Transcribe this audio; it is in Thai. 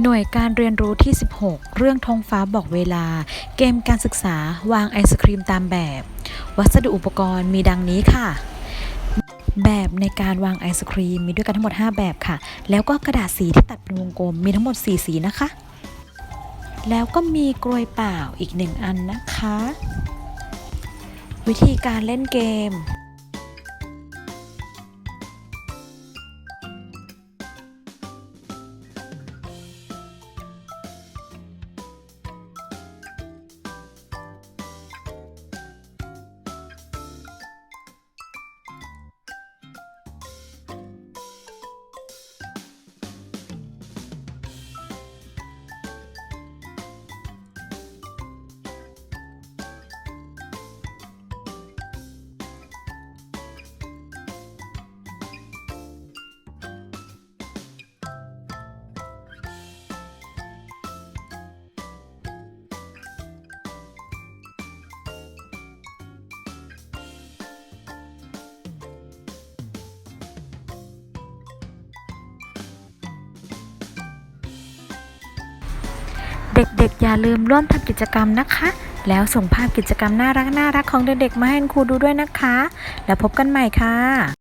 หน่วยการเรียนรู้ที่ 16 เรื่องทองฟ้าบอกเวลา เกมการศึกษาวางไอศครีมตามแบบ วัสดุอุปกรณ์มีดังนี้ค่ะ แบบในการวางไอศครีมมีด้วยกันทั้งหมด 5 แบบค่ะ แล้วก็กระดาษสีที่ตัดเป็นวงกลมมีทั้งหมด 4 สีนะคะ แล้วก็มีกลวยเปล่าอีกหนึ่งอันนะคะ วิธีการเล่นเกม เด็กๆ อย่าลืมร่วมทำกิจกรรมนะคะ แล้วส่งภาพกิจกรรมน่ารักน่ารักของเด็กๆ มาให้คุณครูดูด้วยนะคะ แล้วพบกันใหม่ค่ะ